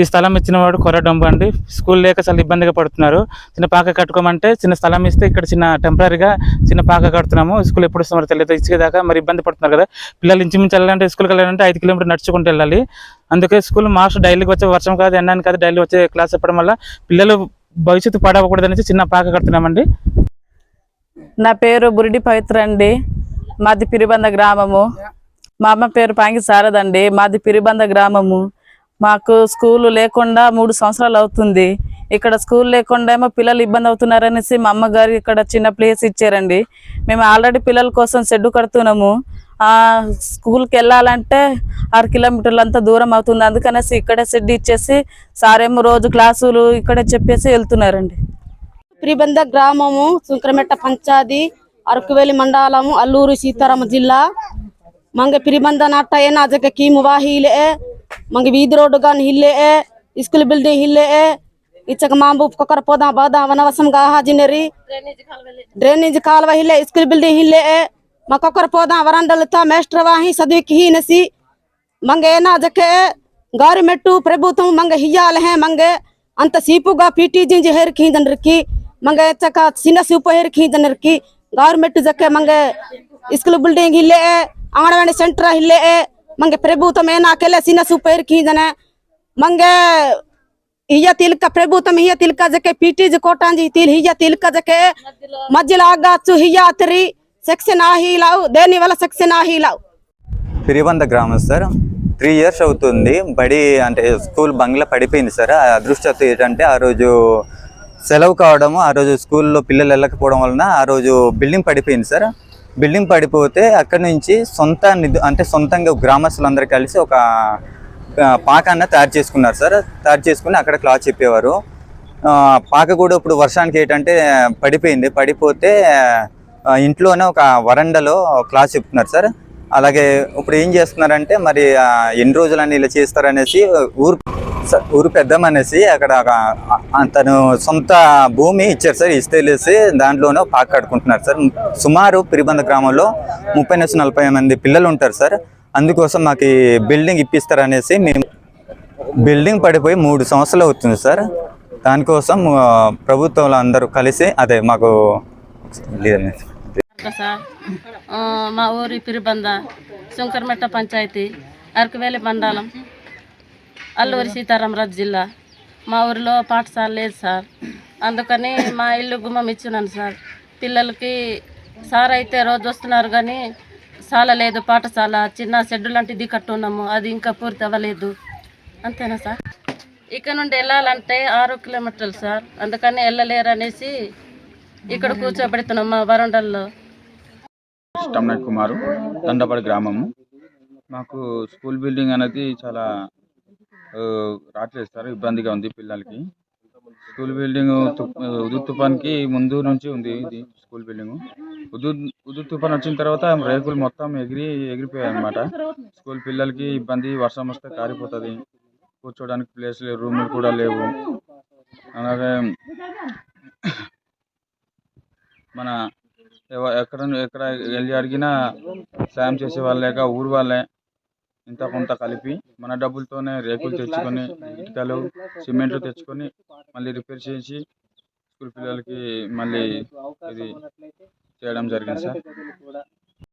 ఈ స్థలం ఇచ్చిన వాడు కొరడొంబు అండి. స్కూల్ లేక చాలా ఇబ్బందిగా పడుతున్నారు. చిన్న పాక కట్టుకోమంటే చిన్న స్థలం ఇస్తే ఇక్కడ చిన్న టెంపరీగా చిన్న పాక కడుతున్నాము. స్కూల్ ఎప్పుడు ఇస్తామో తెలియదు. ఇచ్చేదాకా మరి ఇబ్బంది పడుతున్నారు కదా. పిల్లలు ఇంచుమించు వెళ్ళాలంటే స్కూల్కి వెళ్ళాలంటే ఐదు కిలోమీటర్ నడుచుకుంటూ వెళ్ళాలి. అందుకే స్కూల్ మాస్టర్ డైలీకి వచ్చే వర్షం కాదు ఎండానికి కాదు డైలీ వచ్చే క్లాస్ చెప్పడం వల్ల పిల్లలు భవిష్యత్తు పాడవకూడదనేసి చిన్న పాక కడుతున్నామండి. నా పేరు బురిడి పవిత్ర అండి. మాది పిరిబంద గ్రామము. మా అమ్మ పేరు పాంగి సారదండి. మాది పిరిబంద గ్రామము. మాకు స్కూలు లేకుండా మూడు సంవత్సరాలు అవుతుంది. ఇక్కడ స్కూల్ లేకుండా ఏమో పిల్లలు ఇబ్బంది అవుతున్నారనేసి మా అమ్మగారు ఇక్కడ చిన్న ప్లేస్ ఇచ్చారండి. మేము ఆల్రెడీ పిల్లల కోసం షెడ్ కడుతున్నాము. స్కూల్కి వెళ్ళాలంటే ఆరు కిలోమీటర్లు అంతా దూరం అవుతుంది. అందుకనేసి ఇక్కడే షెడ్ ఇచ్చేసి సారేమో రోజు క్లాసులు ఇక్కడే చెప్పేసి వెళ్తున్నారండి. ప్రిబంధ గ్రామము సుంకరమెట్ట పంచాది అరకువేలి మండలము అల్లూరు సీతారామ జిల్లా. మంగ ప్రిబంధ నాట ఏనా జగ కీము వాహీలే मंग बीद रोड गन हिले ए स्कूल बिल्डिंग हिले ए इचक मांबू ककर पौधा बादा वनवसम गाहा जिनेरी। ड्रेनेज कालवा हिले स्कूल बिल्डिंग हिले ए मा ककर पौधा वरंडल था मेस्टर वाही सदीक ही नसी। मंगे ना जके गार मेटू प्रभु तुम मंग हियाल है मंगे अंत सीपुगा पीटी जिंज हेर खींजन रखी। मंगे चका सिनस सीपो हेर खींजन रखी। गौरी मेट्टू जके मंगे स्कूल बिल्डिंग हिले ए आंगनवाड़ी सेंटर हिले ए ಮಂಗೆ ಹಿಯ ತಿಲ್ಕ ప్రభుత్వం ಹಿಯ ತಿಲ್ಕ ಜಕ್ಕೆ ಪೀಟೀಜ್ ಕೋಟಾಂಜಿ ತಿಲ್ ಹಿಯ ತಿಲ್ಕ ಜಕ್ಕೆ ಮಜ್ಜಿಲ ಆಗಾಚು ಹಿಯ ಅತರಿ సెక్షన్ ఆహిలావు దేని వల్ల సెక్షన్ ఆహిలావు పిరిబంద గ్రామం సార్ త్రీ ఇయర్స్ అవుతుంది బడి అంటే స్కూల్ బంగ్లా పడిపోయింది సార్ ఆ అదృష్టం ఏంటంటే ఆ రోజు సెలవు కావడము ఆ రోజు స్కూల్లో పిల్లలు వెళ్ళకపోవడం వలన ఆ రోజు బిల్డింగ్ పడిపోయింది సార్ బిల్డింగ్ పడిపోతే అక్కడ నుంచి సొంత నిధు అంటే సొంతంగా గ్రామస్తులందరూ కలిసి ఒక పాకాన్న తయారు చేసుకున్నారు సార్. తయారు చేసుకుని అక్కడ క్లాత్ చెప్పేవారు. పాక కూడా ఇప్పుడు వర్షానికి ఏంటంటే పడిపోయింది. పడిపోతే ఇంట్లోనే ఒక వరండాలో క్లాస్ చెప్తున్నారు సార్. అలాగే ఇప్పుడు ఏం చేస్తున్నారంటే మరి ఎన్ని రోజులని ఇలా చేస్తారనేసి ఊరు సార్ ఊరు పెద్దమనేసి అక్కడ ఒక తను సొంత భూమి ఇచ్చారు సార్ ఇస్తేలేసి దాంట్లోనే పాక కట్టుకుంటున్నారు సార్. సుమారు పిరిబంద గ్రామంలో ముప్పై నుంచి నలభై మంది పిల్లలు ఉంటారు సార్. అందుకోసం మాకు ఈ బిల్డింగ్ ఇప్పిస్తారనేసి మేము బిల్డింగ్ పడిపోయి మూడు సంవత్సరాలు అవుతుంది సార్. దానికోసం ప్రభుత్వంలో అందరూ కలిసి అదే మాకు సార్. మా ఊరి పిరిబంద శంకర్మెట్ట పంచాయతీ అరకువేలి మండలం. అల్లూరి సీతారామరాజు జిల్లా. మా ఊరిలో పాఠశాల లేదు సార్. అందుకని మా ఇల్లు గుమ్మం ఇచ్చినాను సార్. పిల్లలకి సార్ అయితే రోజు వస్తున్నారు కానీ చాలా లేదు పాఠశాల చిన్న షెడ్డు లాంటిది కట్టున్నాము. అది ఇంకా పూర్తి అవ్వలేదు. అంతేనా సార్? ఇక్కడ నుండి వెళ్ళాలంటే ఆరు కిలోమీటర్లు సార్. అందుకని వెళ్ళలేరు అనేసి ఇక్కడ కూర్చోబెడుతున్నాం మా వరండల్లో. కుమారు దండపడి గ్రామము. మాకు స్కూల్ బిల్డింగ్ అనేది చాలా రావట్లేదు సార్ ఇబ్బందిగా ఉంది పిల్లలకి. స్కూల్ బిల్డింగ్ ఉదు తుఫాన్కి ముందు నుంచి ఉంది ఇది స్కూల్ బిల్డింగ్. ఉదు ఉదు తుఫాన్ వచ్చిన తర్వాత రేకులు మొత్తం ఎగిరి ఎగిరిపోయాయి అన్నమాట. స్కూల్ పిల్లలకి ఇబ్బంది వర్షం వస్తే కారిపోతుంది. కూర్చోడానికి ప్లేస్ లేవు రూములు కూడా లేవు. అలాగే మన ఎవ- ఎక్కడ ఎక్కడ వెళ్ళి అడిగినా సాయం చేసే వాళ్ళు లేక ఊరు వాళ్ళే ఇంత కొంత కలిపి మన డబ్బులతోనే రేకులు తెచ్చుకొని ఇటుకలు సిమెంట్ తెచ్చుకొని మళ్ళీ రిపేర్ చేసి స్కూల్ పిల్లలకి మళ్ళీ ఇది చేయడం జరిగింది సార్.